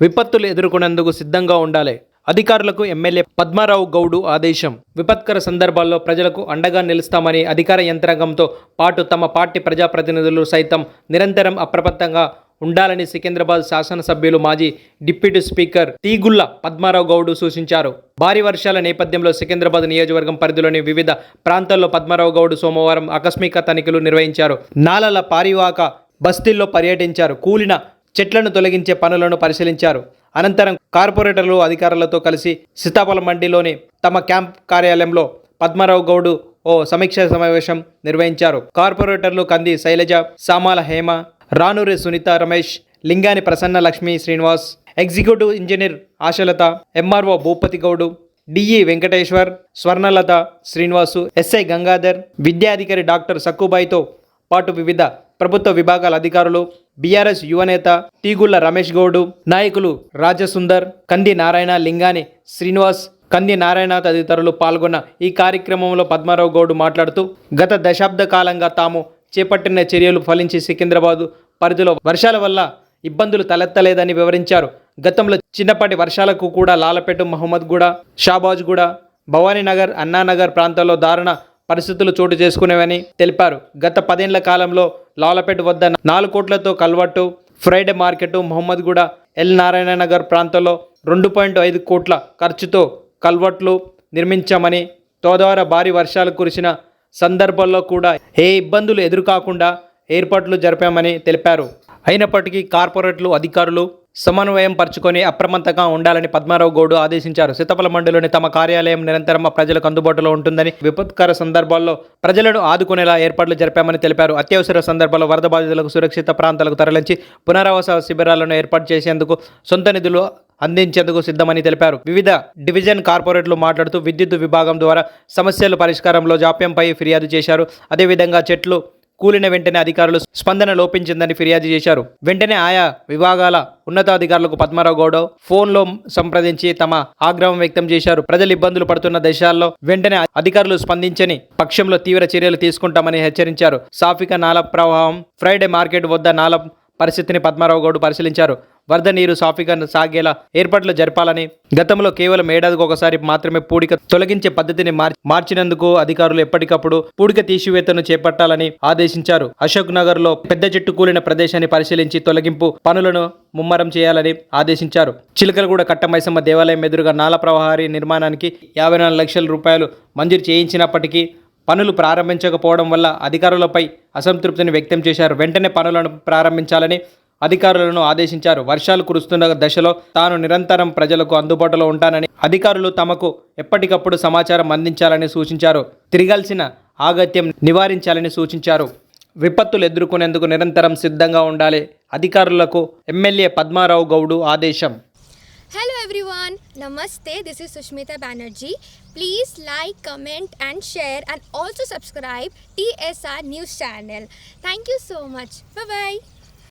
విపత్తులు ఎదుర్కొనేందుకు సిద్ధంగా ఉండాలి. అధికారులకు ఎమ్మెల్యే పద్మారావు గౌడు ఆదేశం. విపత్కర సందర్భాల్లో ప్రజలకు అండగా నిలుస్తామని అధికార యంత్రాంగంతో పాటు తమ పార్టీ ప్రజాప్రతినిధులు సైతం నిరంతరం అప్రమత్తంగా ఉండాలని సికింద్రాబాద్ శాసనసభ్యులు మాజీ డిప్యూటీ స్పీకర్ తీగుళ్ళ పద్మారావు గౌడు సూచించారు. భారీ వర్షాల నేపథ్యంలో సికింద్రాబాద్ నియోజకవర్గం పరిధిలోని వివిధ ప్రాంతాల్లో పద్మారావు గౌడు సోమవారం ఆకస్మిక తనిఖీలు నిర్వహించారు. నాలల పారివాక బస్తీల్లో పర్యటించారు. కూలిన చెట్లను తొలగించే పనులను పరిశీలించారు. అనంతరం కార్పొరేటర్లు అధికారులతో కలిసి సీతాఫలం మండిలోని తమ క్యాంప్ కార్యాలయంలో పద్మారావు గౌడు ఓ సమీక్ష సమావేశం నిర్వహించారు. కార్పొరేటర్లు Kandi Shailaja Samala Hema Ranuri Sunitha Ramesh Lingani Prasanna Lakshmi Srinivas executive engineer Ashalatha MRO Bhupathi Goud DE Venkateshwar Swarnalatha Srinivas SI Gangadhar విద్యాధికారి doctor సక్కుబాయితో పాటు వివిధ ప్రభుత్వ విభాగాల అధికారులు బీఆర్ఎస్ యువనేత తీగుళ్ళ రమేష్ గౌడు నాయకులు రాజసుందర్ కంది నారాయణ లింగాని శ్రీనివాస్ కంది నారాయణ తదితరులు పాల్గొన్న ఈ కార్యక్రమంలో పద్మారావు గౌడ్ మాట్లాడుతూ గత దశాబ్ద కాలంగా తాము చేపట్టిన చర్యలు ఫలించి సికింద్రాబాదు పరిధిలో వర్షాల వల్ల ఇబ్బందులు తలెత్తలేదని వివరించారు. గతంలో చిన్నపాటి వర్షాలకు కూడా లాలపేట మహమ్మద్గూడ షాబాజ్గూడ భవానీనగర్ అన్నానగర్ ప్రాంతాల్లో దారుణ పరిస్థితులు చోటు చేసుకునేవని తెలిపారు. గత పదేళ్ళ కాలంలో లాలపేట వద్ద నాలుగు కోట్లతో culvert Friday market Mohammedguda L Narayana Nagar ప్రాంతంలో రెండు పాయింట్ ఐదు కోట్ల ఖర్చుతో కల్వట్లు నిర్మించామని తోదార భారీ వర్షాలు కురిసిన సందర్భాల్లో కూడా ఏ ఇబ్బందులు ఎదురుకాకుండా ఏర్పాట్లు జరిపామని తెలిపారు. అయినప్పటికీ కార్పొరేట్లు అధికారులు సమన్వయం పరుచుకొని అప్రమత్తంగా ఉండాలని పద్మారావు గౌడ్ ఆదేశించారు. సీతపల మండలిలోని తమ కార్యాలయం నిరంతరం ప్రజలకు అందుబాటులో ఉంటుందని విపత్కర సందర్భాల్లో ప్రజలను ఆదుకునేలా ఏర్పాట్లు జరిపామని తెలిపారు. అత్యవసర సందర్భాల్లో వరద బాధితులకు సురక్షిత ప్రాంతాలకు తరలించి పునరావాస శిబిరాలను ఏర్పాటు చేసేందుకు సొంత నిధులు అందించేందుకు సిద్ధమని తెలిపారు. వివిధ డివిజన్ కార్పొరేట్లు మాట్లాడుతూ విద్యుత్ విభాగం ద్వారా సమస్యల పరిష్కారంలో జాప్యంపై ఫిర్యాదు చేశారు. అదేవిధంగా చెట్లు కూలిన వెంటనే అధికారులు స్పందన లోపించిందని ఫిర్యాదు చేశారు. వెంటనే ఆయా విభాగాల ఉన్నతాధికారులకు పద్మారావు గౌడ ఫోన్లో సంప్రదించి తమ ఆగ్రహం వ్యక్తం చేశారు. ప్రజలు ఇబ్బందులు పడుతున్న దేశాల్లో వెంటనే అధికారులు స్పందించని పక్షంలో తీవ్ర చర్యలు తీసుకుంటామని హెచ్చరించారు. సాఫిక నాల ప్రవాహం ఫ్రైడే మార్కెట్ వద్ద నాల పరిస్థితిని పద్మారావు గౌడ్ పరిశీలించారు. వరద నీరు సాఫీగా సాగేలా ఏర్పాట్లు జరపాలని గతంలో కేవలం ఏడాదికి ఒకసారి మాత్రమే పూడిక తొలగించే పద్ధతిని మార్- మార్చినందుకు అధికారులు ఎప్పటికప్పుడు పూడిక తీసివేతను చేపట్టాలని ఆదేశించారు. అశోక్ నగర్లో పెద్ద చెట్టు కూలిన ప్రదేశాన్ని పరిశీలించి తొలగింపు పనులను ముమ్మరం చేయాలని ఆదేశించారు. చిలకలగూడ కట్టమైసమ్మ దేవాలయం ఎదురుగా నాల ప్రవాహారి నిర్మాణానికి యాభై నాలుగు లక్షల రూపాయలు మంజూరు చేయించినప్పటికీ పనులు ప్రారంభించకపోవడం వల్ల అధికారులపై అసంతృప్తిని వ్యక్తం చేశారు. వెంటనే పనులను ప్రారంభించాలని అధికారులను ఆదేశించారు. వర్షాలు కురుస్తున్న దశలో తాను నిరంతరం ప్రజలకు అందుబాటులో ఉంటానని అధికారులు తమకు ఎప్పటికప్పుడు సమాచారం అందించాలని సూచించారు. తిరగాల్సిన ఆగత్యం నివారించాలని సూచించారు. విపత్తులు ఎదుర్కొనేందుకు నిరంతరం సిద్ధంగా ఉండాలి. అధికారులకు ఎమ్మెల్యే పద్మారావు గౌడు ఆదేశం. Hello everyone namaste this is Sushmita Banerjee. Please like comment and share and also subscribe TSR news channel thank you so much bye.